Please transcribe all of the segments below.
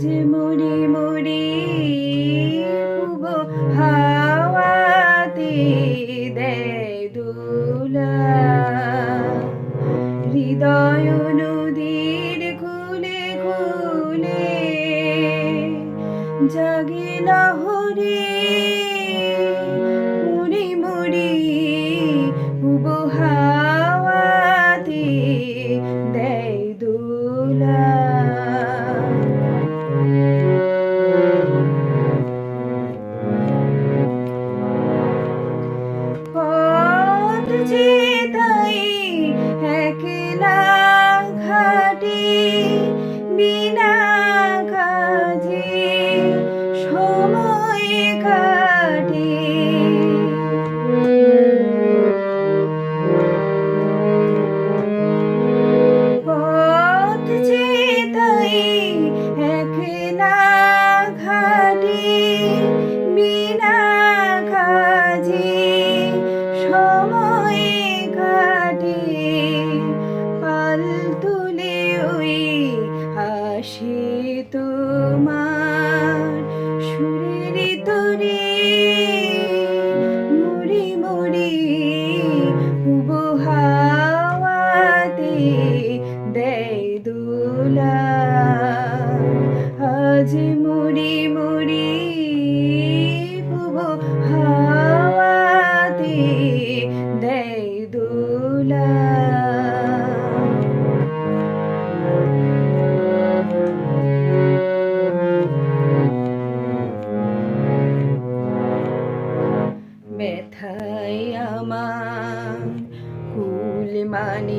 যে মরি মরি পুব হাওয়াতে দে দুলা। হৃদয় নদীর খুলে খুলে জাগে লহরী বিনা কাজে সময় কাটে। পথ যে তাই একলা ঘাটে বিনা কাজে হাসি তোমার সুরের তোরে। মুড়ি মুড়ি উব হাওয়াতে দেয় দোলা। আজ মুড়ি মুড়ি উব হাওয়াতে দেয় দোলা।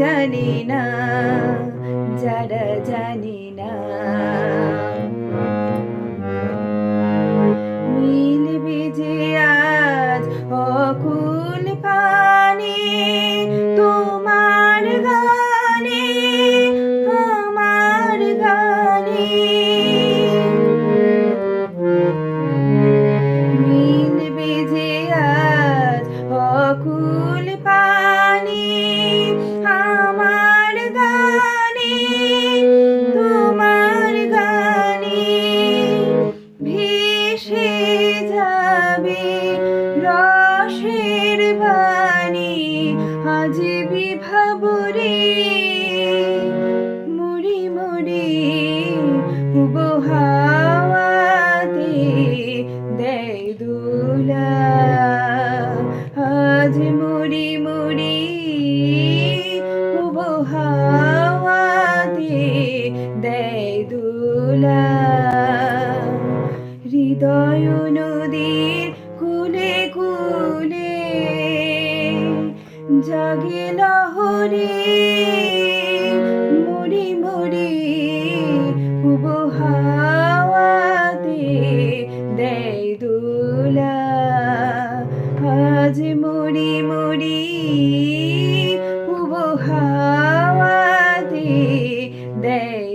জানি না, যারা জানি না। মিলবে যে আজ অকুল পানি, তোমার গানে আমার গানে। মিলবে যে আজ অকুল আজ বিভাবরে মুড়ি মুড়ি হাওয়াতে দেয় দোলা। আজ মুড়ি মুড়ি উব হাওয়াতে দেয় দোলা। হৃদয় নদীর কুলে কুলে জাগিল হরি মুড়ি মরি হাওয়াতে দেয় দুলা। আজ মুড়ি মুড়ি হাওয়াতে দেয়